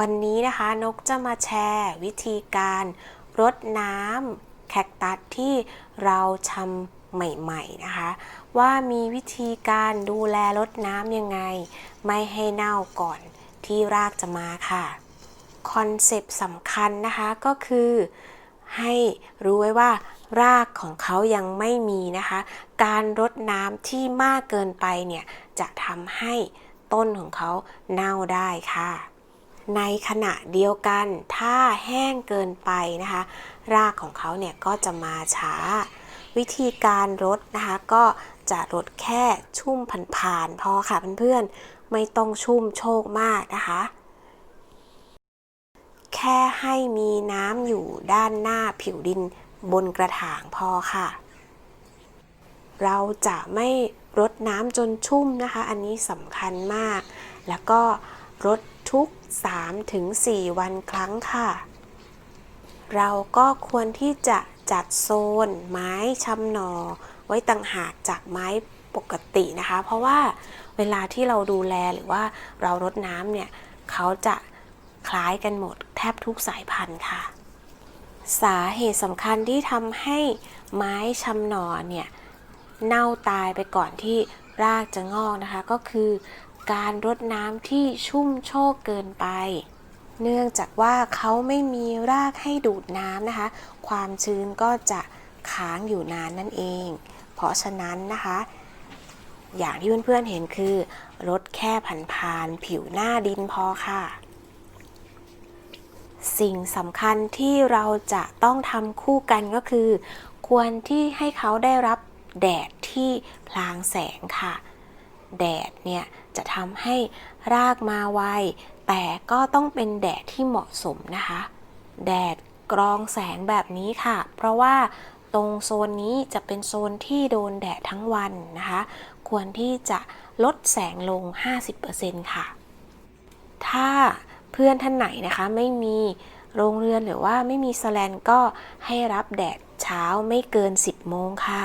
วันนี้นะคะนกจะมาแชร์วิธีการรดน้ำแคคตัสที่เราทำใหม่ๆนะคะ ว่ามีวิธีการดูแลรดน้ำยังไง ไม่ให้เน่าก่อนที่รากจะมาค่ะคอนเซปต์สำคัญนะคะก็คือให้รู้ไว้ว่ารากของเขายังไม่มีนะคะ การรดน้ำที่มากเกินไปเนี่ยจะทำให้ต้นของเขาเน่าได้ค่ะ ในขณะเดียวกันถ้าแห้งเกินไปนะคะ รากของเขาเนี่ยก็จะมาช้า วิธีการรดนะคะก็จะรดแค่ชุ่มผ่านๆพอค่ะเพื่อนๆไม่ต้องชุ่มโชกมากนะคะ แค่ให้มีน้ำอยู่ด้านหน้าผิวดินบนกระถางพอค่ะ เราจะไม่รดน้ำจนชุ่มนะคะ อันนี้สำคัญมาก แล้วก็ รดทุก 3-4 วันครั้งค่ะ เราก็ควรที่จะจัดโซน ไม้ชำหนอ ไว้ต่างหากจากไม้ปกตินะคะ เพราะว่าเวลาที่เราดูแลหรือว่าเรารดน้ำเนี่ยเขาจะคล้ายกันหมดแทบทุกสายพันธุ์ค่ะ สาเหตุสำคัญที่ทำให้ไม้ชำหนอเนี่ยเน่าตายไปก่อนที่รากจะงอกนะคะ ก็คือ การรดน้ำที่ชุ่มโชกเกินไป เนื่องจากว่าเขาไม่มีรากให้ดูดน้ำนะคะ ความชื้นก็จะค้างอยู่นานนั่นเอง เพราะฉะนั้นนะคะ อย่างที่เพื่อนๆเห็นคือรดแค่ผ่านๆผิวหน้าดินพอค่ะสิ่งสำคัญที่เราจะต้องทำคู่กันก็คือ ควรที่ให้เขาได้รับแดดที่พลางแสงค่ะ แดดเนี่ยจะทำให้รากมาไว แต่ก็ต้องเป็นแดดที่เหมาะสมนะคะ แดดกรองแสงแบบนี้ค่ะ เพราะว่าตรงโซนนี้จะเป็นโซนที่โดนแดดทั้งวันนะคะ ควรที่จะลดแสงลง 50%ค่ะ ถ้าเพื่อนท่านไหนนะคะไม่มีโรงเรือนหรือว่าไม่มีสแลนก็ให้รับแดดเช้าไม่เกิน 10 โมงค่ะ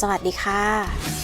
สวัสดีค่ะ